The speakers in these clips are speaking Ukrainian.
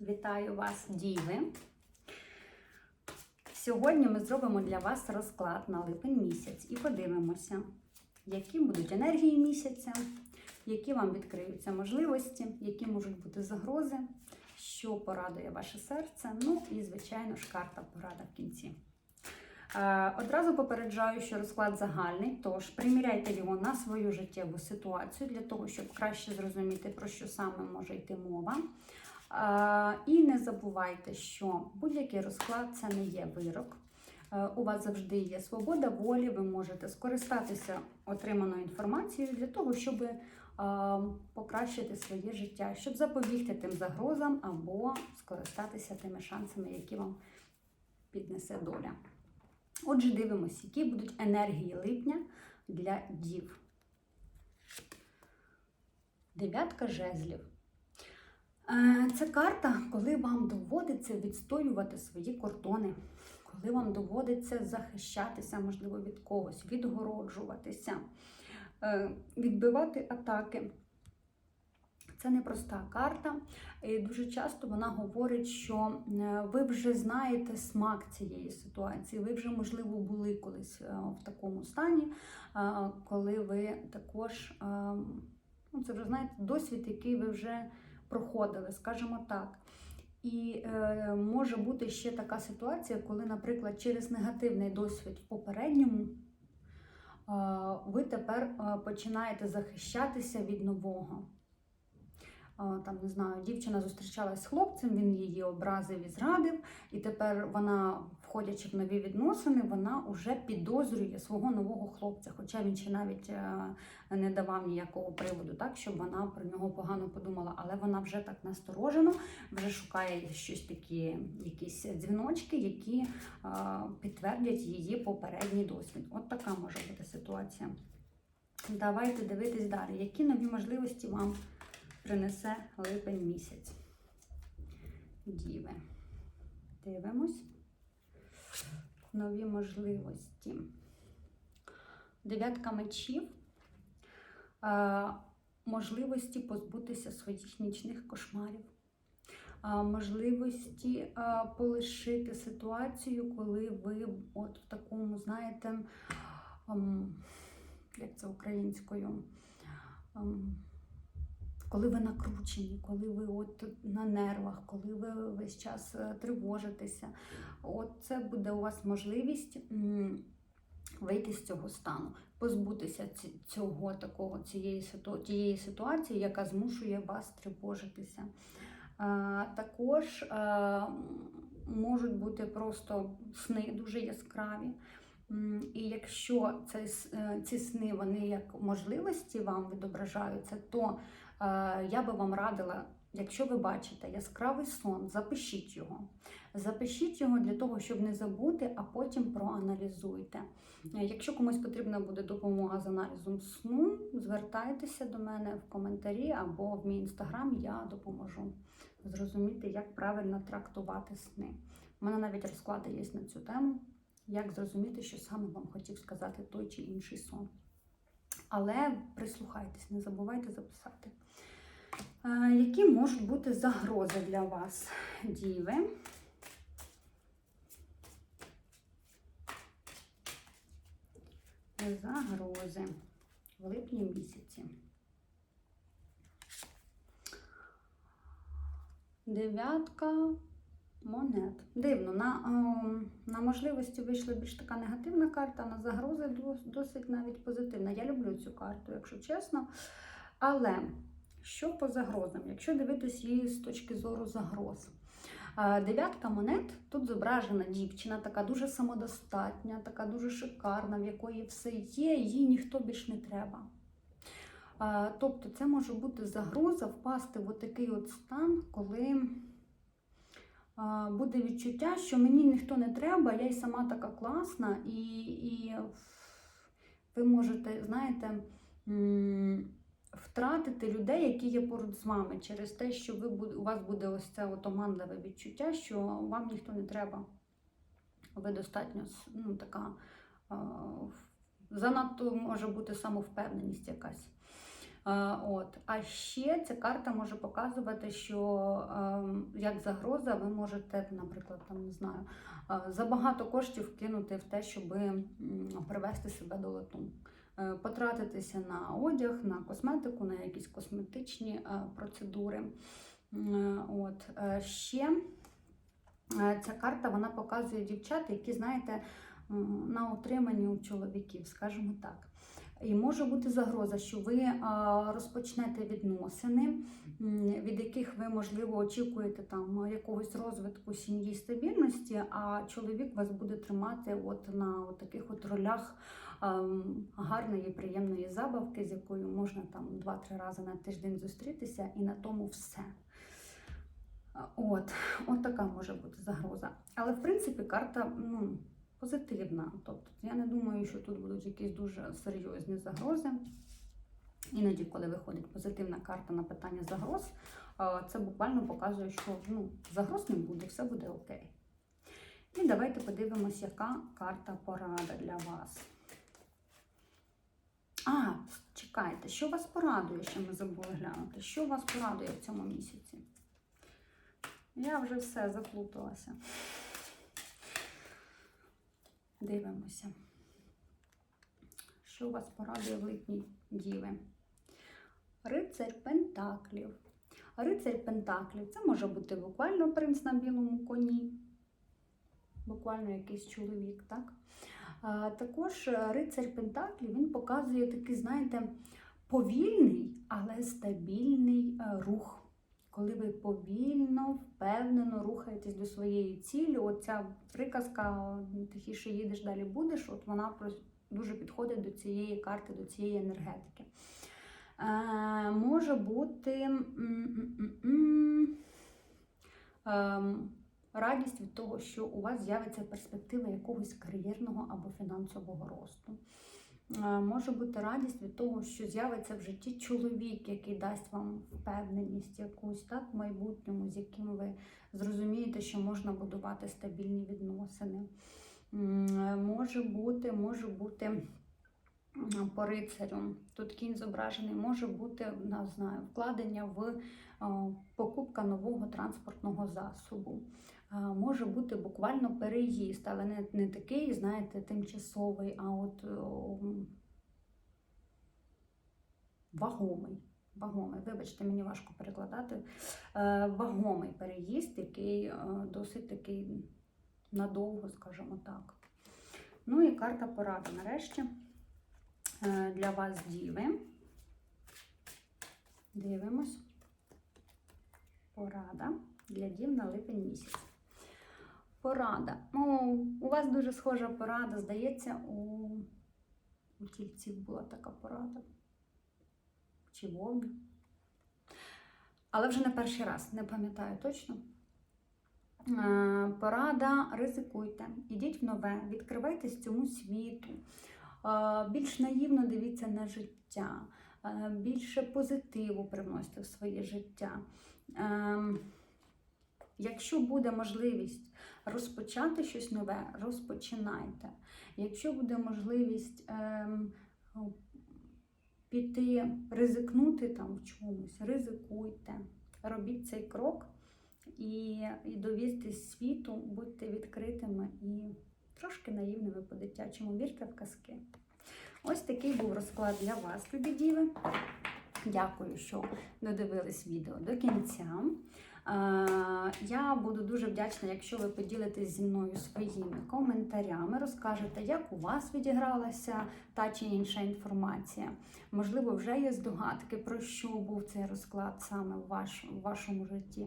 Вітаю вас, діви! Сьогодні ми зробимо для вас розклад на липень місяць і подивимося, які будуть енергії місяця, які вам відкриються можливості, які можуть бути загрози, що порадує ваше серце. Ну і, звичайно ж, карта порада в кінці. Е, Одразу попереджаю, що розклад загальний, тож приміряйте його на свою життєву ситуацію для того, щоб краще зрозуміти, про що саме може йти мова. Е, І не забувайте, що будь-який розклад це не є вирок. Е, У вас завжди є свобода волі, ви можете скористатися отриманою інформацією для того, щоб е, покращити своє життя, щоб запобігти тим загрозам або скористатися тими шансами, які вам піднесе доля. Отже, дивимося, які будуть енергії липня для дів. Дев'ятка жезлів. Е, Це карта, коли вам доводиться відстоювати свої кордони, коли вам доводиться захищатися, можливо, від когось, відгороджуватися, е, відбивати атаки. Це непроста карта, і дуже часто вона говорить, що е, ви вже знаєте смак цієї ситуації. Ви вже, можливо, були колись в такому стані, коли ви також, е, ну це вже знаєте, досвід, який ви вже проходили, скажімо так. І е, може бути ще така ситуація, коли, наприклад, через негативний досвід в попередньому е, ви тепер починаєте захищатися від нового. Там не знаю, дівчина зустрічалась з хлопцем, він її образив і зрадив, і тепер вона, входячи в нові відносини, вона вже підозрює свого нового хлопця, хоча він ще навіть е, не давав ніякого приводу, так щоб вона про нього погано подумала. Але вона вже так насторожено, вже шукає щось такі, якісь дзвіночки, які е, підтвердять її попередній досвід. От така може бути ситуація. Давайте дивитись далі, які нові можливості вам принесе липень місяць. Діви. Дивимось. Нові можливості. Дев'ятка мечів. Е, можливості позбутися своїх нічних кошмарів. Е, можливості е, полишити ситуацію, коли ви от в такому, знаєте, ем, як це українською? ем, коли ви накручені, коли ви от на нервах, коли ви весь час е, тривожитеся, от це буде у вас можливість вийти з цього стану, позбутися цього такого цієї тієї ситуації, яка змушує вас тривожитися. Також е, можуть бути просто сни дуже яскраві. І якщо е, ці сни вони як можливості вам відображаються, то я би вам радила, якщо ви бачите яскравий сон, запишіть його. Запишіть його для того, щоб не забути, а потім проаналізуйте. Е, Якщо комусь потрібна буде допомога з аналізом сну, звертайтеся до мене в коментарі або в мій інстаграм, я допоможу зрозуміти, як правильно трактувати сни. У мене навіть розклади є на цю тему, як зрозуміти, що саме вам хотів сказати той чи інший сон. Але прислухайтесь, не забувайте записати. Е, Які можуть бути загрози для вас, діви? Загрози в липні місяці. Дев'ятка монет. Дивно, на, ем, на можливості вийшла більш така негативна карта, на загрози досить навіть позитивна. Я люблю цю карту, якщо чесно. Але що по загрозам? Якщо дивитись її з точки зору загроз. Дев'ятка монет тут зображена дівчина, така дуже самодостатня, така дуже шикарна, в якої все є, їй ніхто більш не треба. Тобто це може бути загроза впасти в такий от стан, коли буде відчуття, що мені ніхто не треба, я й сама така класна, і, і ви можете, знаєте, втратити людей, які є поруч з вами, через те, що ви, у вас буде ось це оманливе відчуття, що вам ніхто не треба. Ви достатньо ну, така занадто може бути самовпевненість якась. Е, От. А ще ця карта може показувати, що ем, як загроза ви можете, наприклад, там не знаю, е, забагато коштів вкинути в те, щоб привести себе до лету. Е, Потратитися на одяг, на косметику, на якісь косметичні процедури. От. Ще ця карта вона показує дівчат, які, знаєте, на утриманні у чоловіків, скажімо так. І може бути загроза, що ви розпочнете відносини, від яких ви, можливо, очікуєте там якогось розвитку сім'ї стабільності, а чоловік вас буде тримати от на от таких от ролях гарної, приємної забавки, з якою можна там 2-3 рази на тиждень зустрітися, і на тому все. А, От, от така може бути загроза. Але в принципі карта ну, позитивна. Тобто я не думаю, що тут будуть якісь дуже серйозні загрози. Іноді, коли виходить позитивна карта на питання загроз, це буквально показує, що ну, загроз не буде, все буде окей. І давайте подивимось, яка карта порада для вас. А, чекайте, що вас порадує, що ми забули глянути? Що вас порадує в цьому місяці? Я вже все заплуталася. Дивимося. Що вас порадує в липні діви? Рицарь Пентаклів. Рицарь Пентаклів це може бути буквально принц на білому коні, буквально якийсь чоловік, так? А, також е, рицарь Пентаклів він показує такий, знаєте, повільний, але стабільний е, рух. Коли ви повільно, впевнено рухаєтесь до своєї цілі, оця приказка тихіше їдеш, далі будеш, от вона дуже підходить до цієї карти, до цієї енергетики. Е, може бути ем, радість від того, що у вас з'явиться перспектива якогось кар'єрного або фінансового росту. Е, Може бути радість від того, що з'явиться в житті чоловік, який дасть вам впевненість якусь так, в майбутньому, з яким ви зрозумієте, що можна будувати стабільні відносини. Е, Може бути, може бути по рицарю. Тут кінь зображений, може бути не знаю, вкладення в е, покупка нового транспортного засобу. Може бути буквально переїзд, але не, не такий, знаєте, тимчасовий, а от о, вагомий. Вагомий, вибачте, мені важко перекладати. Е, Вагомий переїзд, який е, досить такий надовго, скажімо так. Ну і карта поради нарешті е, для вас діви. Дивимось. Порада для дів на липень місяць. Порада. Ну, у вас дуже схожа порада, здається, у, у тільців була така порада. Чи вовні. Але вже не перший раз, не пам'ятаю точно. Е, Порада, ризикуйте, ідіть в нове, відкривайтесь цьому світу, Е, більш наївно дивіться на життя, е, більше позитиву привносьте в своє життя. Ем, Якщо буде можливість розпочати щось нове, розпочинайте. Якщо буде можливість ем, піти, ризикнути там в чомусь, ризикуйте, робіть цей крок і, і довістись світу, будьте відкритими і трошки наївними по-дитячому, вірте в казки. Ось такий був розклад для вас, любі діви. Дякую, що додивились відео до кінця. Е, Я буду дуже вдячна, якщо ви поділитесь зі мною своїми коментарями, розкажете, як у вас відігралася та чи інша інформація. Можливо, вже є здогадки, про що був цей розклад саме в, ваш, в вашому житті.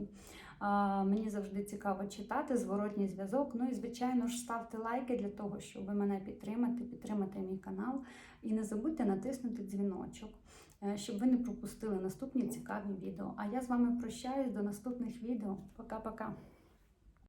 Е, Мені завжди цікаво читати зворотній зв'язок. Ну і, звичайно ж, ставте лайки для того, щоб мене підтримати, підтримати мій канал. І не забудьте натиснути дзвіночок щоб ви не пропустили наступні цікаві відео. А я з вами прощаюсь до наступних відео. Пока-пока.